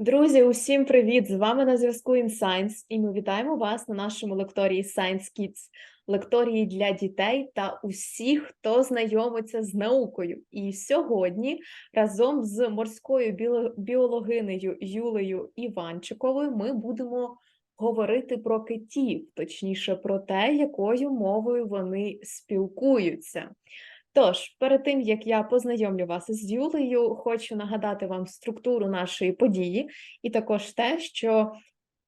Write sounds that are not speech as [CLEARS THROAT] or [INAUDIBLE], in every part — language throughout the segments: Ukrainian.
Друзі, усім привіт! З вами на зв'язку InScience, і ми вітаємо вас на нашому лекторії Science Kids, лекторії для дітей та усіх, хто знайомиться з наукою. І сьогодні разом з морською біологинею Юлею Іванчиковою ми будемо говорити про китів, точніше про те, якою мовою вони спілкуються. Тож, перед тим як я познайомлю вас з Юлею, хочу нагадати вам структуру нашої події, і також те, що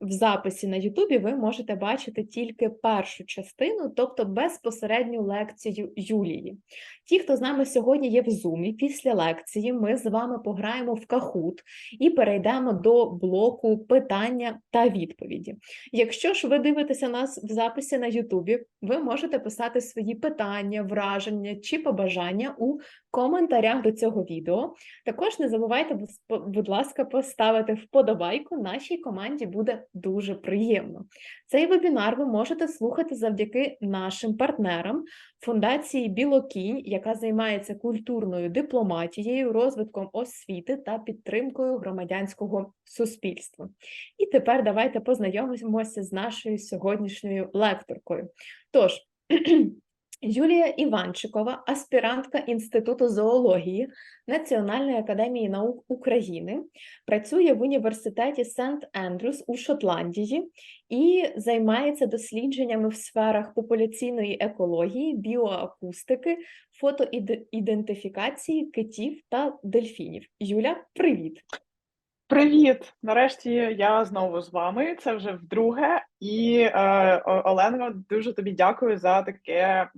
в записі на Ютубі ви можете бачити тільки першу частину, тобто безпосередню лекцію Юлії. Ті, хто з нами сьогодні є в Зумі, після лекції ми з вами пограємо в Кахут і перейдемо до блоку питання та відповіді. Якщо ж ви дивитеся нас в записі на Ютубі, ви можете писати свої питання, враження чи побажання у коментарях до цього відео. Також не забувайте, будь ласка, поставити вподобайку. Нашій команді буде дуже приємно. Цей вебінар ви можете слухати завдяки нашим партнерам фундації Білокінь, яка займається культурною дипломатією, розвитком освіти та підтримкою громадянського суспільства. І тепер давайте познайомимося з нашою сьогоднішньою лекторкою. Тож, [CLEARS THROAT] Юлія Іванчикова, аспірантка Інституту зоології Національної академії наук України, працює в університеті Сент Ендрюс у Шотландії і займається дослідженнями в сферах популяційної екології, біоакустики, фотоідентифікації китів та дельфінів. Юля, привіт! Привіт! Нарешті я знову з вами. Це вже вдруге. І е, Олено, дуже тобі дякую за таке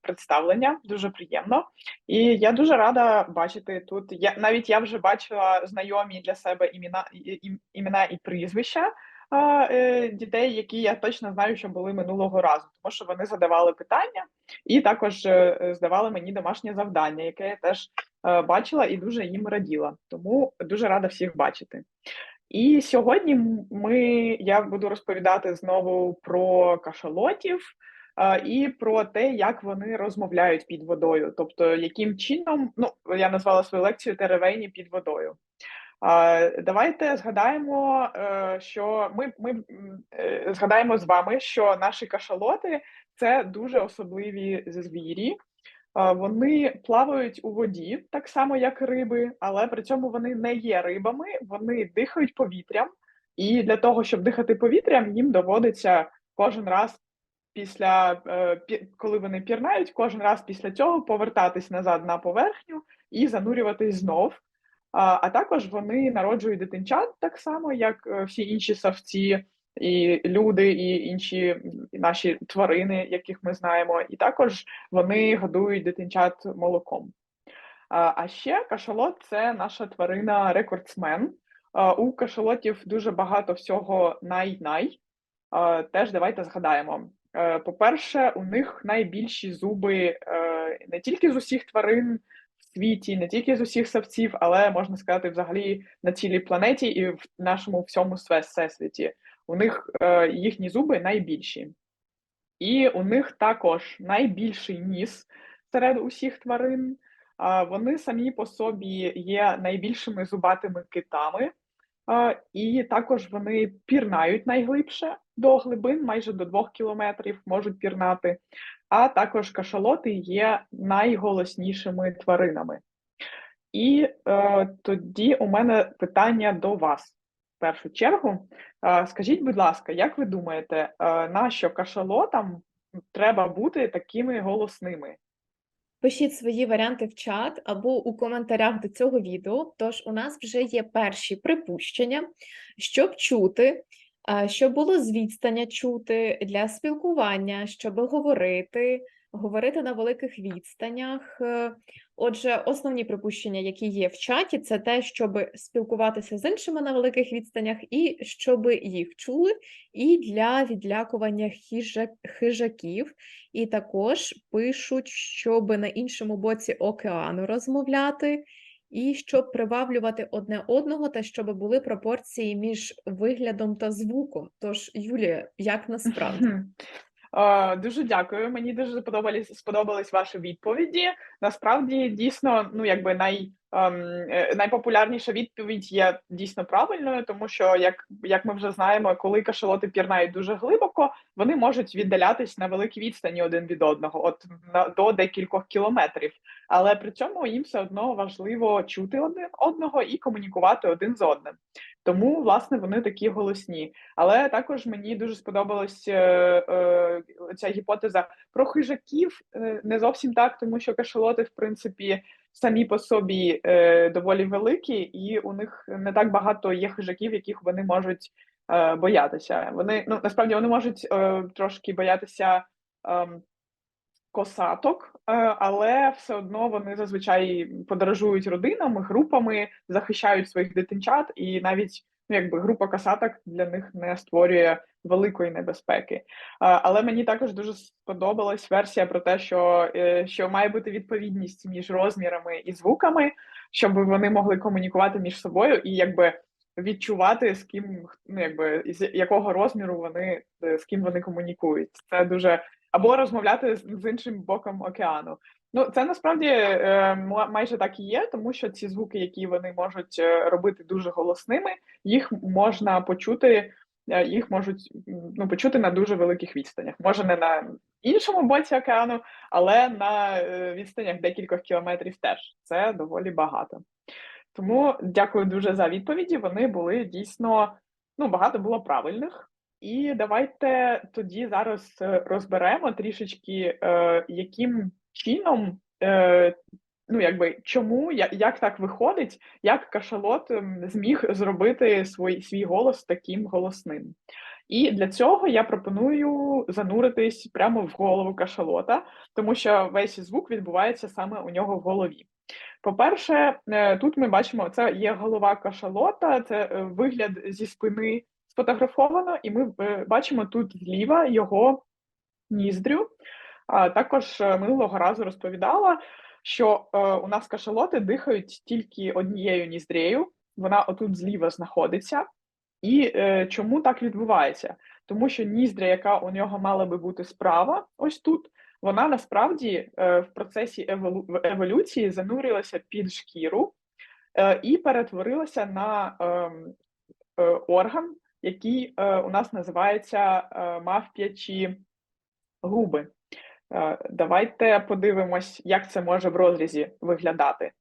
представлення. Дуже приємно. І я дуже рада бачити тут. Я навіть я вже бачила знайомі для себе імена, і- імена і прізвища е, дітей, які я точно знаю, що були минулого разу, тому що вони задавали питання і також е, е, здавали мені домашнє завдання, яке я теж е, бачила і дуже їм раділа. Тому дуже рада всіх бачити. І сьогодні ми, я буду розповідати знову про кашалотів е, і про те, як вони розмовляють під водою, тобто яким чином, ну я назвала свою лекцію теревені під водою. Давайте згадаємо, е, що ми, ми е, згадаємо з вами, що наші кашалоти це дуже особливі звірі. Вони плавають у воді, так само як риби, але при цьому вони не є рибами, вони дихають повітрям, і для того, щоб дихати повітрям, їм доводиться кожен раз після е, коли вони пірнають, кожен раз після цього повертатись назад на поверхню і занурюватись знов. А, також вони народжують дитинчат так само, як е, всі інші савці, і люди, і інші наші тварини, яких ми знаємо, і також вони годують дитинчат молоком. А ще кашалот це наша тварина рекордсмен. У кашалотів дуже багато всього най-най. Теж давайте згадаємо. Е, По-перше, у них найбільші зуби е, не тільки з усіх тварин світі, не тільки з усіх савців, але можна сказати, взагалі на цілій планеті і в нашому всьому всесвіті. У них е, їхні зуби найбільші. І у них також найбільший ніс серед усіх тварин. А, Вони самі по собі є найбільшими зубатими китами, а, і також вони пірнають найглибше до глибин, майже до двох кілометрів можуть пірнати. А також кашалоти є найголоснішими тваринами. І е, тоді у мене питання до вас. В першу чергу, Е, скажіть, будь ласка, як ви думаєте, е, нащо кашалотам треба бути такими голосними? Пишіть свої варіанти в чат або у коментарях до цього відео. Тож у нас вже є перші припущення, щоб чути, щоб було з відстаня чути для спілкування, щоб говорити, говорити на великих відстанях. Е, Отже, основні припущення, які є в чаті, це те, щоб спілкуватися з іншими на великих відстанях, і щоб їх чули, і для відлякування хижак, хижаків. І також пишуть, щоб на іншому боці океану розмовляти, і щоб приваблювати одне одного, та щоб були пропорції між виглядом та звуком. Тож, Юлія, як насправді? Дуже дякую. Мені дуже сподобались, сподобались ваші відповіді. Насправді, дійсно, ну якби най, найпопулярніша відповідь є дійсно правильною, тому що, як, як ми вже знаємо, коли кашалоти пірнають дуже глибоко, вони можуть віддалятись на великій відстані один від одного, от на до декількох кілометрів. Але при цьому їм все одно важливо чути один одного і комунікувати один з одним. Тому, власне, вони такі голосні. Але також мені дуже сподобалась е, е, ця гіпотеза про хижаків. Е, не зовсім так, тому що кашалоти, в принципі, самі по собі е, доволі великі, і у них не так багато є хижаків, яких вони можуть е, боятися. Вони ну насправді вони можуть е, трошки боятися. Е, Косаток, е, але все одно вони зазвичай подорожують родинами, групами, захищають своїх дитинчат, і навіть якби група косаток для них не створює великої небезпеки. Е, Але мені також дуже сподобалась версія про те, що, е, що має бути відповідність між розмірами і звуками, щоб вони могли комунікувати між собою і якби відчувати, з ким ну якби з якого розміру вони з ким вони комунікують. Це дуже або розмовляти з іншим боком океану. Ну, це насправді е, майже так і є, тому що ці звуки, які вони можуть е, робити дуже голосними, їх можна почути, е, їх можуть ну, почути на дуже великих відстанях. Може, не на іншому боці океану, але на відстанях декількох кілометрів теж це доволі багато. Тому дякую дуже за відповіді. Вони були дійсно ну багато було правильних. І давайте тоді зараз розберемо трішечки, яким чином, е, ну якби чому, як, як так виходить, як кашалот ем, зміг зробити свій, свій голос таким голосним. І для цього я пропоную зануритись прямо в голову кашалота, тому що весь звук відбувається саме у нього в голові. По-перше, тут ми бачимо, це є голова кашалота, це вигляд зі спини сфотографовано, і ми е, бачимо тут зліва його ніздрю. Також е, минулого разу розповідала, що е, у нас кашалоти дихають тільки однією ніздрею, вона отут зліва знаходиться. І е, чому так відбувається? Тому що ніздря, яка у нього мала би бути справа, ось тут, вона насправді в процесі еволю... еволюції занурилася під шкіру і перетворилася на ем, орган, який у нас називається мавп'ячі губи. Е, давайте подивимось, як це може в розрізі виглядати.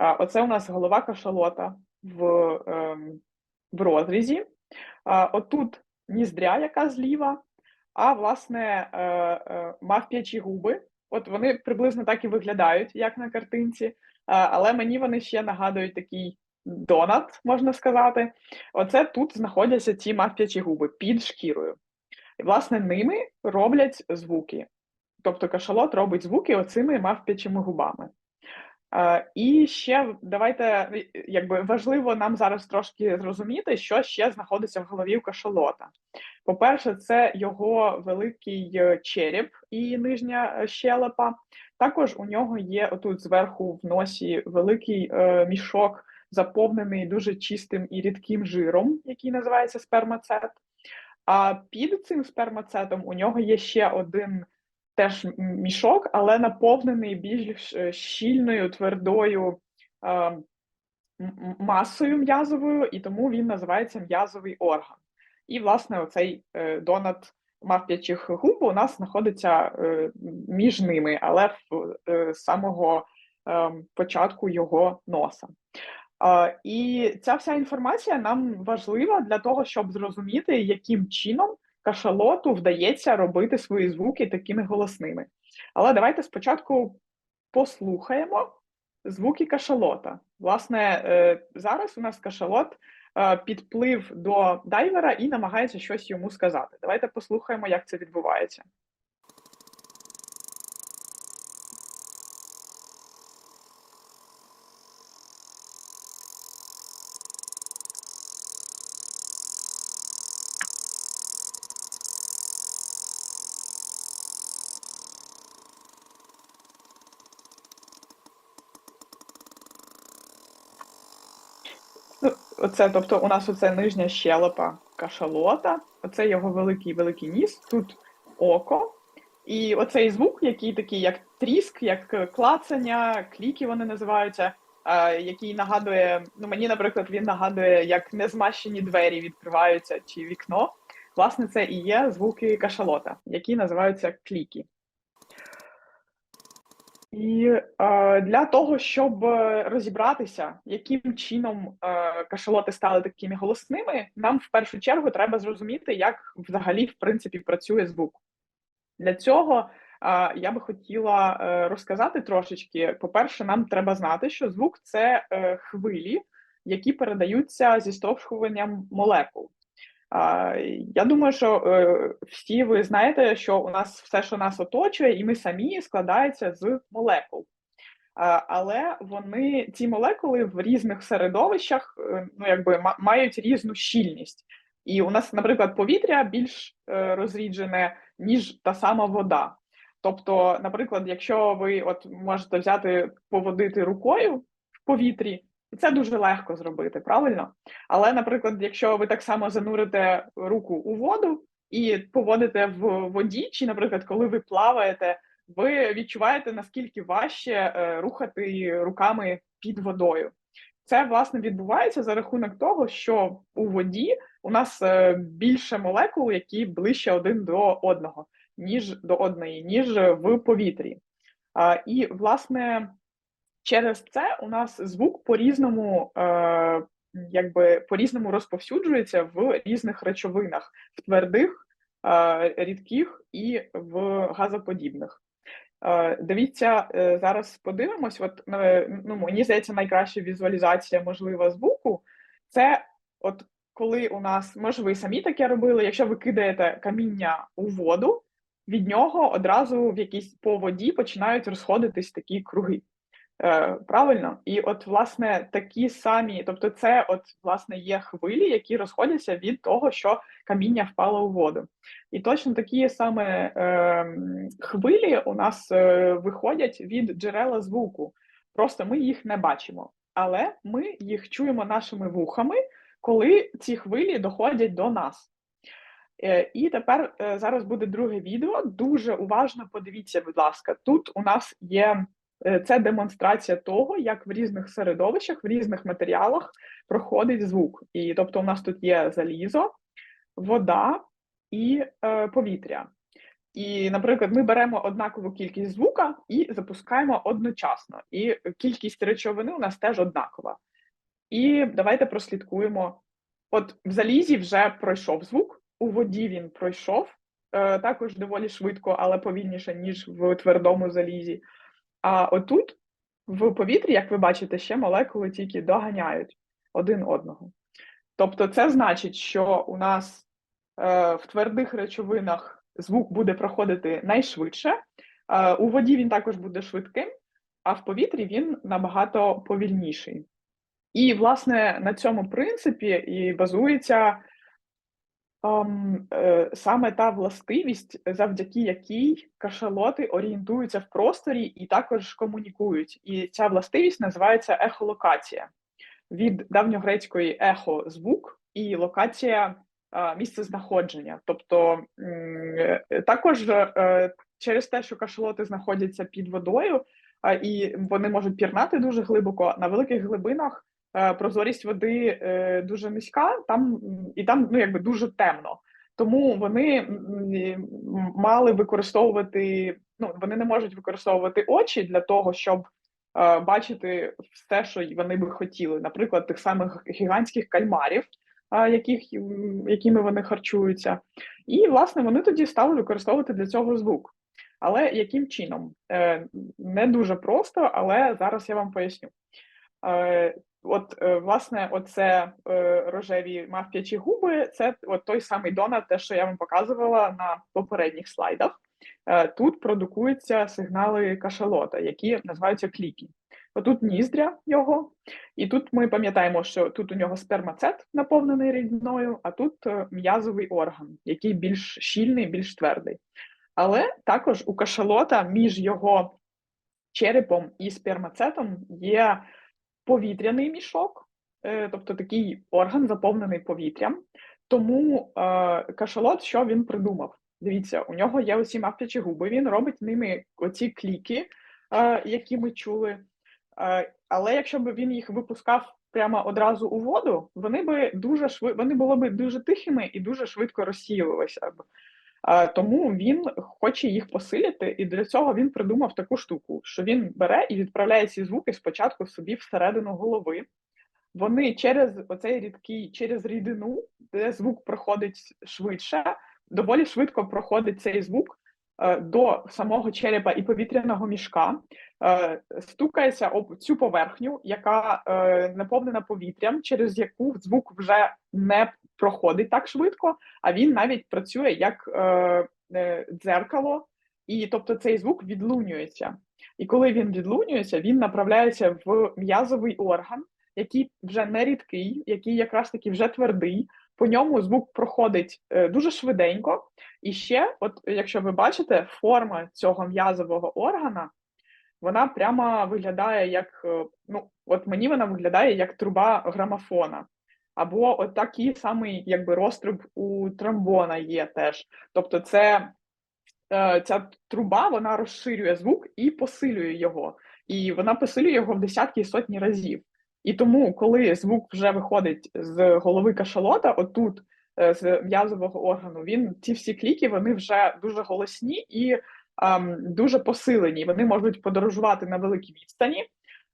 Е, оце у нас голова кашалота в е, в розрізі. Е, отут ніздря, яка зліва, а власне мавп'ячі губи. От вони приблизно так і виглядають, як на картинці, але мені вони ще нагадують такий донат, можна сказати. Оце тут знаходяться ці мавп'ячі губи під шкірою. І, власне, ними роблять звуки. Тобто кашалот робить звуки оцими мавп'ячими губами. Е, і ще давайте, якби важливо нам зараз трошки зрозуміти, що ще знаходиться в голові у кашалота. По-перше, це його великий е, череп і нижня е, щелепа. Також у нього є отут зверху в носі великий е, мішок заповнений дуже чистим і рідким жиром, який називається спермацет. А під цим спермацетом у нього є ще один теж мішок, але наповнений більш е, щільною, твердою е, масою м'язовою, і тому він називається м'язовий орган. І, власне, оцей е, донат мавп'ячих губ у нас знаходиться е, між ними, але е, самого початку його носа. І ця вся інформація нам важлива для того, щоб зрозуміти, яким чином кашалоту вдається робити свої звуки такими голосними. Але давайте спочатку послухаємо звуки кашалота. Власне, е, зараз у нас кашалот е, підплив до дайвера і намагається щось йому сказати. Давайте послухаємо, як це відбувається. Ну, оце, тобто, у нас оце нижня щелепа кашалота, оце його великий великий ніс, тут око. І оцей звук, який такий, як тріск, як клацання, кліки вони називаються. який нагадує, ну мені, наприклад, він нагадує, як незмащені двері відкриваються чи вікно. Власне, це і є звуки кашалота, які називаються кліки. І е, для того, щоб е, розібратися, яким чином е, кашалоти стали такими голосними, нам в першу чергу треба зрозуміти, як взагалі в принципі працює звук. Для цього е, я би хотіла е, розказати трошечки. По-перше, нам треба знати, що звук це е, хвилі, які передаються зі стовхуванням молекул. Я думаю, що всі ви знаєте, що у нас все, що нас оточує, і ми самі складається з молекул. Але вони ці молекули в різних середовищах е, ну якби мають різну щільність. І у нас, наприклад, повітря більш е, розріджене, ніж та сама вода. Тобто, наприклад, якщо ви от можете взяти поводити рукою в повітрі, це дуже легко зробити, правильно? Але, наприклад, якщо ви так само занурите руку у воду і поводите в воді, чи, наприклад, коли ви плаваєте, ви відчуваєте наскільки важче е, рухати руками під водою. Це власне відбувається за рахунок того, що у воді у нас е, більше молекул, які ближче один до одного, ніж до одної, ніж в повітрі. І, власне, через це у нас звук по-різному, е, якби по-різному розповсюджується в різних речовинах, в твердих, е, рідких і в газоподібних. Е, дивіться, е, зараз подивимось. От ну, мені здається, найкраща візуалізація можлива звуку це от коли у нас, може, ви самі таке робили, якщо ви кидаєте каміння у воду, від нього одразу в якійсь по воді починають розходитись такі круги. Е, Правильно? І от, власне, такі самі, тобто, це от, власне, є хвилі, які розходяться від того, що каміння впало у воду. І точно такі саме е, хвилі у нас е, виходять від джерела звуку. Просто ми їх не бачимо, але ми їх чуємо нашими вухами, коли ці хвилі доходять до нас. Е, І тепер е, зараз буде друге відео. Дуже уважно подивіться, будь ласка, тут у нас є. Е, це демонстрація того, як в різних середовищах, в різних матеріалах проходить звук. І тобто, у нас тут є залізо, вода і е, повітря. І, наприклад, ми беремо однакову кількість звука і запускаємо одночасно. І кількість речовини у нас теж однакова. І давайте прослідкуємо. От в залізі вже пройшов звук, у воді він пройшов е, також доволі швидко, але повільніше, ніж в твердому залізі. А отут, в повітрі, як ви бачите, ще молекули тільки доганяють один одного. Тобто, це значить, що у нас е, в твердих речовинах звук буде проходити найшвидше, е, у воді він також буде швидким, а в повітрі він набагато повільніший. І, власне, на цьому принципі і базується саме та властивість, завдяки якій кашалоти орієнтуються в просторі і також комунікують. І ця властивість називається ехолокація від давньогрецької ехо звук і локація місце знаходження. Тобто е, також е, через те, що кашалоти знаходяться під водою, і вони можуть пірнати дуже глибоко на великих глибинах. Е, прозорість води е, дуже низька, там і там ну якби дуже темно. Тому вони мали використовувати. Ну вони не можуть використовувати очі для того, щоб е, бачити все, що вони би хотіли, наприклад, тих самих гігантських кальмарів, е, яких якими вони харчуються, і власне вони тоді стали використовувати для цього звук. Але яким чином? Е, Не дуже просто, але зараз я вам поясню. Е, От, е, власне, оце е, рожеві мавп'ячі губи, це от той самий донат, те, що я вам показувала на попередніх слайдах. Е, тут продукуються сигнали кашалота, які називаються кліки. Отут ніздря його, і тут ми пам'ятаємо, що тут у нього спермацет наповнений рідною, а тут м'язовий орган, який більш щільний, більш твердий. Але також у кашалота між його черепом і спермацетом є повітряний мішок, е, тобто такий орган заповнений повітрям. Тому е, кашалот, що він придумав? Дивіться, у нього є оці мавпячі губи, він робить ними оці кліки, е, які ми чули. Але якщо б він їх випускав прямо одразу у воду, вони би дуже шви... вони були б дуже тихими і дуже швидко розсіювалися б. Е, тому він хоче їх посилити, і для цього він придумав таку штуку, що він бере і відправляє ці звуки спочатку собі всередину голови. Вони через оцей рідкий, через рідину, де звук проходить швидше, доволі швидко проходить цей звук до самого черепа і повітряного мішка, е, стукається об цю поверхню, яка е, наповнена повітрям, через яку звук вже не проходить так швидко, а він навіть працює як е, е, дзеркало, і тобто цей звук відлунюється. І коли він відлунюється, він направляється в м'язовий орган, який вже не рідкий, який якраз таки вже твердий. По ньому звук проходить е, дуже швиденько. І ще, от якщо ви бачите, форма цього м'язового органа, вона прямо виглядає як, е, ну, от мені вона виглядає як труба грамофона. Або от такий самий якби розтруб у тромбона є теж. Тобто, це е, ця труба вона розширює звук і посилює його. І вона посилює його в десятки і сотні разів. І тому, коли звук вже виходить з голови кашалота, отут е, з м'язового органу, він ці всі кліки вони вже дуже голосні і ем, дуже посилені. Вони можуть подорожувати на великій відстані.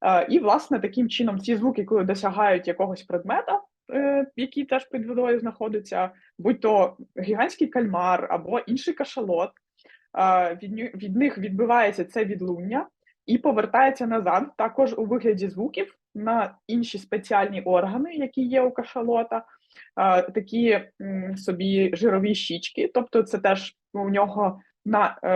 Е, і, власне, таким чином ці звуки, коли досягають якогось предмета, е, який теж під водою знаходиться, будь то гігантський кальмар або інший кашалот, е, від, від них відбивається це відлуння і повертається назад, також у вигляді звуків на інші спеціальні органи, які є у кашалота, такі собі жирові щічки, тобто це теж у нього на е,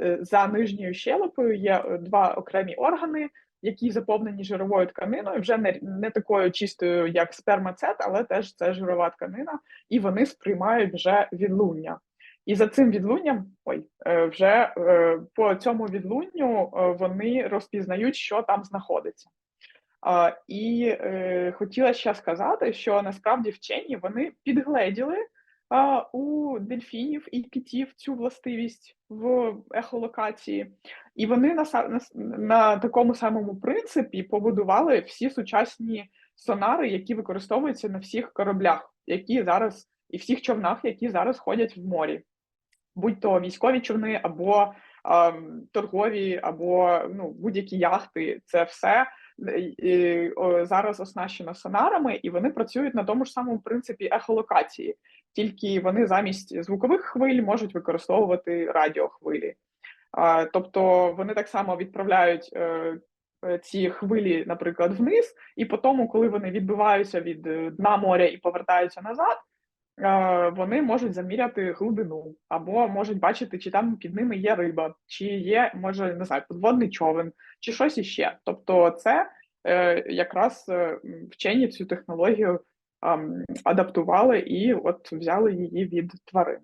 е, за нижньою щелепою є два окремі органи, які заповнені жировою тканиною, вже не не такою чистою, як спермацет, але теж це жирова тканина, і вони сприймають вже відлуння. І за цим відлунням, ой, е, вже по цьому відлунню вони розпізнають, що там знаходиться. І е, хотіла ще сказати, що насправді вчені вони підгледіли у дельфінів і китів цю властивість в ехолокації, і вони на, на, на такому самому принципі побудували всі сучасні сонари, які використовуються на всіх кораблях, які зараз і всіх човнах, які зараз ходять в морі, будь то військові човни або торгові, або ну, будь-які яхти, це все і, о, зараз оснащено сонарами, і вони працюють на тому ж самому принципі ехолокації, тільки вони замість звукових хвиль можуть використовувати радіохвилі. А, Тобто вони так само відправляють е, е, ці хвилі, наприклад, вниз, і по тому, коли вони відбиваються від е, дна моря і повертаються назад. Вони можуть заміряти глибину, або можуть бачити, чи там під ними є риба, чи є, може, не знаю, подводний човен, чи щось іще. Тобто, це е, якраз е, вчені цю технологію адаптували і от взяли її від тварин.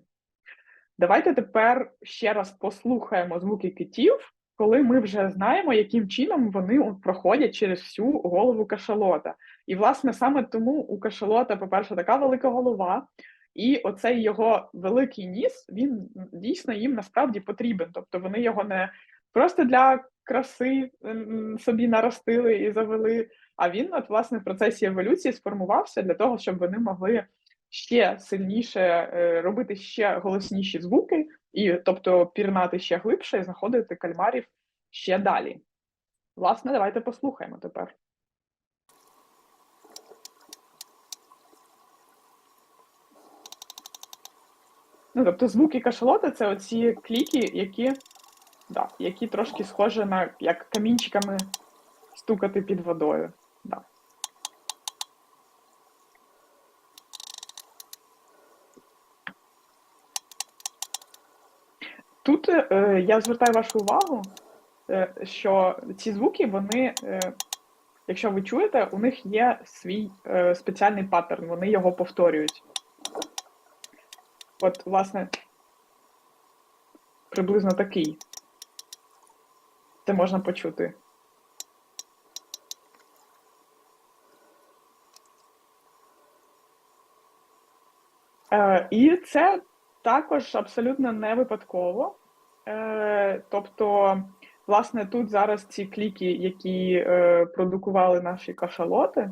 Давайте тепер ще раз послухаємо звуки китів, коли ми вже знаємо, яким чином вони проходять через всю голову кашалота. І, власне, саме тому у кашалота, по-перше, така велика голова, і оцей його великий ніс, він дійсно їм насправді потрібен. Тобто вони його не просто для краси собі наростили і завели. А він, от, власне, в процесі еволюції сформувався для того, щоб вони могли ще сильніше е, робити ще голосніші звуки, і тобто пірнати ще глибше і знаходити кальмарів ще далі. Власне, давайте послухаємо тепер. Ну, тобто звуки кашалота це оці кліки, які да, які трошки схожі на як камінчиками стукати під водою. Да. Тут е, я звертаю вашу увагу, е, що ці звуки, вони, е, якщо ви чуєте, у них є свій спеціальний паттерн, вони його повторюють. От, власне, приблизно такий. Це можна почути. І це також абсолютно не випадково. Е, Тобто власне, тут зараз ці кліки, які е, продукували наші кашалоти,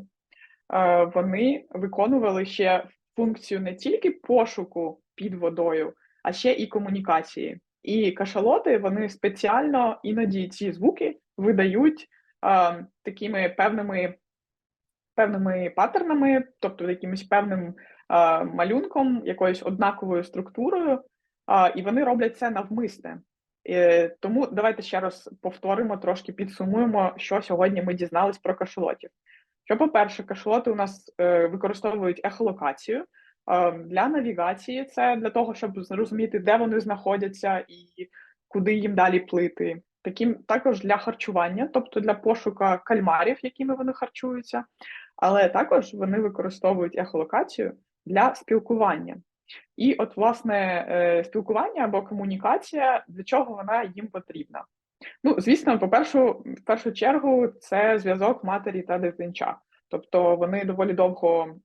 е, вони виконували ще функцію не тільки пошуку під водою, а ще і комунікації. І кашалоти вони спеціально іноді ці звуки видають такими певними певними паттернами, тобто якимось певним малюнком, якоюсь однаковою структурою, і вони роблять це навмисне. Е, тому давайте ще раз повторимо, трошки підсумуємо, що сьогодні ми дізнались про кашалотів. Що, по-перше, кашалоти у нас е, використовують ехолокацію е, для навігації, це для того, щоб зрозуміти, де вони знаходяться і куди їм далі плити. Таким також для харчування, тобто для пошука кальмарів, якими вони харчуються, але також вони використовують ехолокацію для спілкування. І, от, власне, е, спілкування або комунікація, для чого вона їм потрібна? Ну, звісно, по першу в першу чергу, це зв'язок матері та дитинча. Тобто вони доволі довго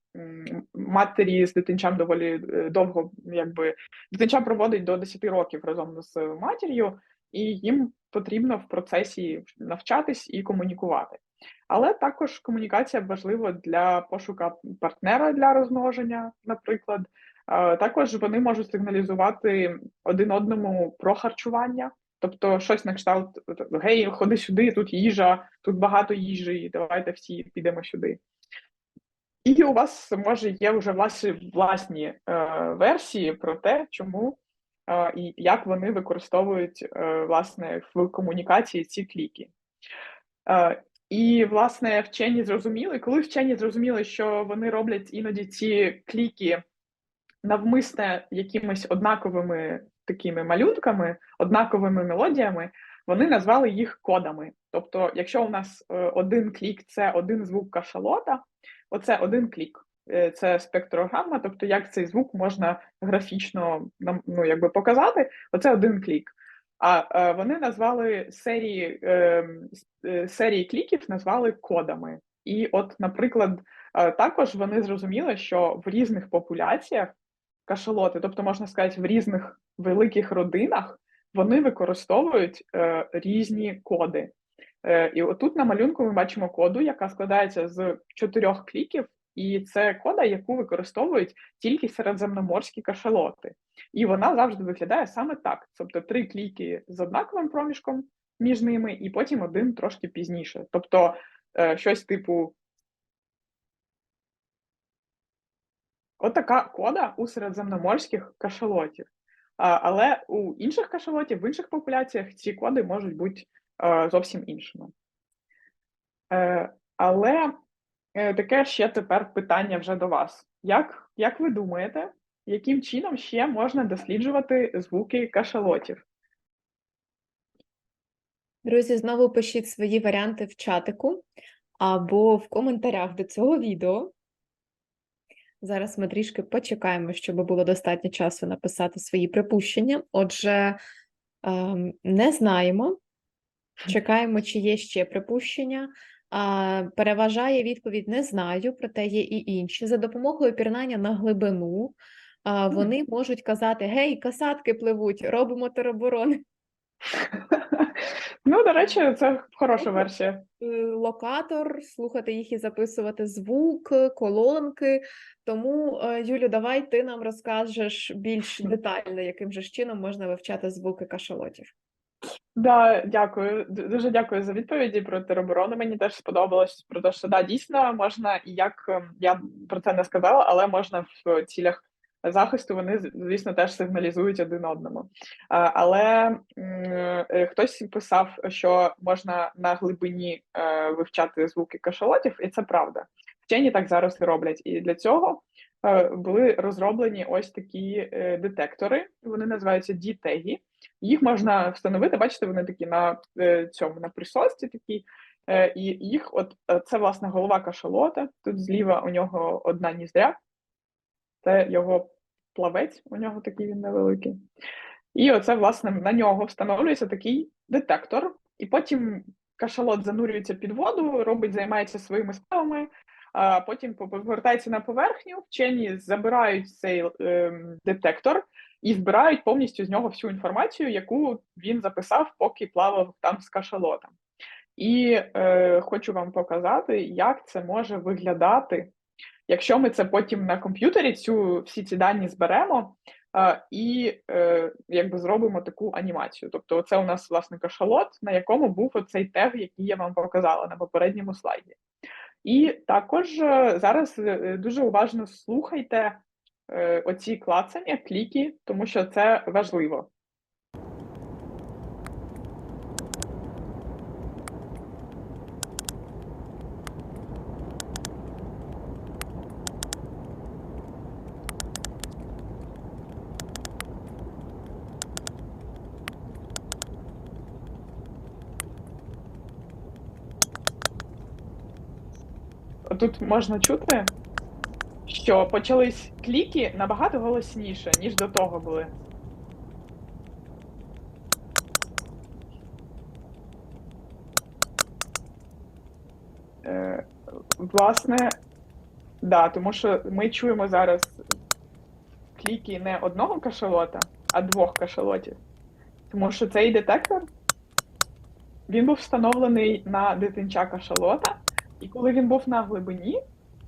матері з дитинчам доволі е, довго, якби дитинча проводить до 10 років разом з матір'ю, і їм потрібно в процесі навчатись і комунікувати. Але також комунікація важлива для пошука партнера для розмноження, наприклад. Також вони можуть сигналізувати один одному про харчування, тобто щось на кшталт Гей, ходи сюди, тут їжа, тут багато їжі, давайте всі підемо сюди. І у вас може є вже ваші власні е, версії про те, чому е, і як вони використовують е, власне в комунікації ці кліки. Е, і, власне, вчені зрозуміли, коли вчені зрозуміли, що вони роблять іноді ці кліки навмисне якимись однаковими такими малюнками, однаковими мелодіями, вони назвали їх кодами. Тобто, якщо у нас е, один клік це один звук кашалота, оце один клік. Е, це спектрограма, тобто як цей звук можна графічно ну, якби показати, оце один клік. А е, вони назвали серії ем, серії кліків, назвали кодами. І, от, наприклад, також вони зрозуміли, що в різних популяціях кашалоти, тобто, можна сказати, в різних великих родинах вони використовують е, різні коди. Е, І отут на малюнку ми бачимо коду, яка складається з чотирьох кліків, і це кода, яку використовують тільки середземноморські кашалоти. І вона завжди виглядає саме так: тобто три кліки з однаковим проміжком між ними, і потім один трошки пізніше. Тобто е, щось типу Отака кода у середземноморських кашалотів. Але у інших кашалотів, в інших популяціях ці коди можуть бути зовсім іншими. Е, але е, таке ще тепер питання вже до вас. Як, Як ви думаєте, яким чином ще можна досліджувати звуки кашалотів? Друзі, знову пишіть свої варіанти в чатику або в коментарях до цього відео. Зараз ми трішки почекаємо, щоб було достатньо часу написати свої припущення. Отже, ем, не знаємо, чекаємо, чи є ще припущення. Переважає відповідь не знаю, проте є і інші. За допомогою пірнання на глибину вони можуть казати: Гей, касатки пливуть, робимо тероборони. Ну, до речі, це хороша версія. Е, локатор, слухати їх і записувати звук, колонки. Тому, е, Юлю, давай ти нам розкажеш більш детально, яким же чином можна вивчати звуки кашалотів. Да, дякую. Дуже дякую за відповіді про тероборону. Мені теж сподобалось про те, що да, дійсно можна, і як ем, я про це не сказала, але можна в цілях захисту вони, звісно, теж сигналізують один одному. Але е, хтось писав, що можна на глибині е, вивчати звуки кашалотів, і це правда. Вчені так зараз і роблять. І для цього е, були розроблені ось такі детектори. Вони називаються дітегі. Їх можна встановити. Бачите, вони такі на цьому на присосці такі. І їх, от це власне голова кашалота. Тут зліва у нього одна ніздря, це його плавець, у нього такий він невеликий. І оце, власне, на нього встановлюється такий детектор, і потім кашалот занурюється під воду, робить, займається своїми справами. а потім повертається на поверхню, вчені забирають цей ем, детектор і збирають повністю з нього всю інформацію, яку він записав, поки плавав там з кашалотом. І е, хочу вам показати, як це може виглядати, якщо ми це потім на комп'ютері цю всі ці дані зберемо е, і е, якби зробимо таку анімацію. Тобто, це у нас власне кашалот, на якому був оцей тег, який я вам показала на попередньому слайді. І також е, зараз е, дуже уважно слухайте е, оці клацання, кліки, тому що це важливо. Тут можна чути, що почались кліки набагато голосніше, ніж до того були. Е, власне, да, тому що ми чуємо зараз кліки не одного кашалота, а двох кашалотів. Тому що цей детектор він був встановлений на дитинча кашалота, і коли він був на глибині,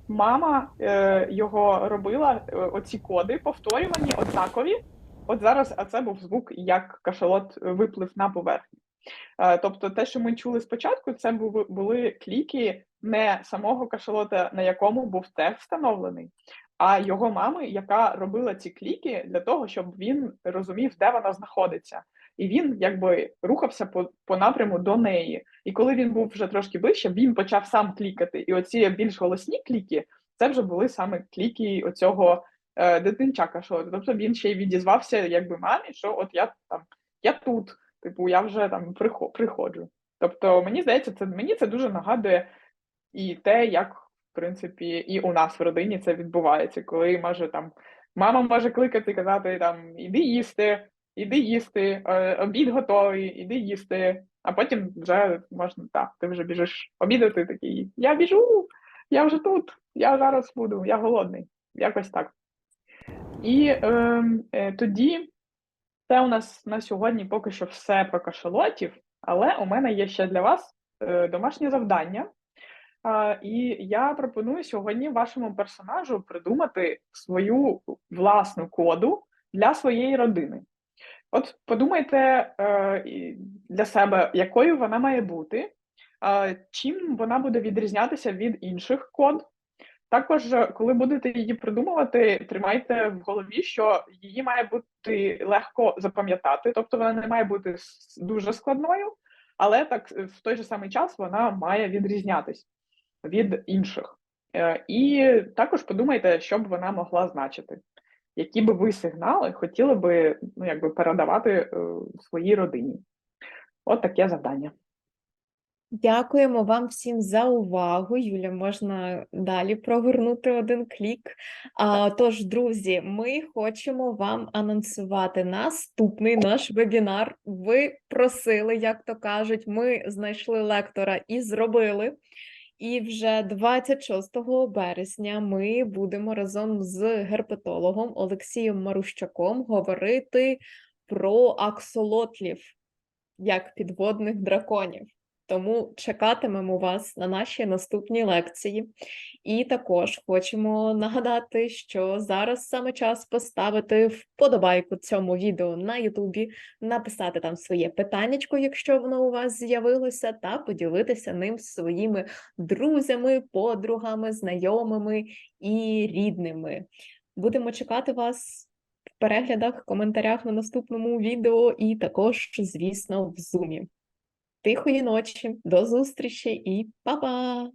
мама е, його робила е, оці коди повторювані, однакові. От зараз, а це був звук, як кашалот виплив на поверхню. Е, тобто, те, що ми чули спочатку, це були, були кліки не самого кашалота, на якому був тег встановлений, а його мами, яка робила ці кліки для того, щоб він розумів, де вона знаходиться. І він якби рухався по, по напряму до неї. І коли він був вже трошки ближче, він почав сам клікати. І оці більш голосні кліки, це вже були саме кліки оцього е, дитинча кашалота. Тобто він ще й відізвався, якби мамі, що от я там я тут, типу, я вже там прихо- приходжу. Тобто, мені здається, це мені це дуже нагадує і те, як в принципі і у нас в родині це відбувається, коли може там мама може кликати, казати там іди їсти, іди їсти, е, обід готовий, іди їсти. А потім вже можна так, ти вже біжиш обідати такий. Я біжу, я вже тут, я зараз буду, я голодний. Якось так. І е, е, тоді це у нас на сьогодні поки що все про кашалотів, але у мене є ще для вас е, домашнє завдання. А, і я пропоную сьогодні вашому персонажу придумати свою власну коду для своєї родини. От подумайте е, для себе, якою вона має бути, чим вона буде відрізнятися від інших код. Також, е, коли будете її придумувати, тримайте в голові, що її має бути легко запам'ятати, тобто вона не має бути дуже складною, але так е, в той же самий час вона має відрізнятись від інших. І також подумайте, що б вона могла значити, які би ви сигнали хотіли би ну, якби передавати е, своїй родині. От таке завдання. Дякуємо вам всім за увагу. Юля, можна далі прогорнути один клік. А, тож, друзі, ми хочемо вам анонсувати наступний наш вебінар. Ви просили, як то кажуть, ми знайшли лектора і зробили. І вже 26 березня ми будемо разом з герпетологом Олексієм Марущаком говорити про аксолотлів як підводних драконів. Тому чекатимемо вас на нашій наступній лекції. І також хочемо нагадати, що зараз саме час поставити вподобайку цьому відео на Ютубі, написати там своє питаннячко, якщо воно у вас з'явилося, та поділитися ним з своїми друзями, подругами, знайомими і рідними. Будемо чекати вас в переглядах, коментарях на наступному відео, і також, звісно, в зумі. Тихої ночі, до зустрічі і па-па!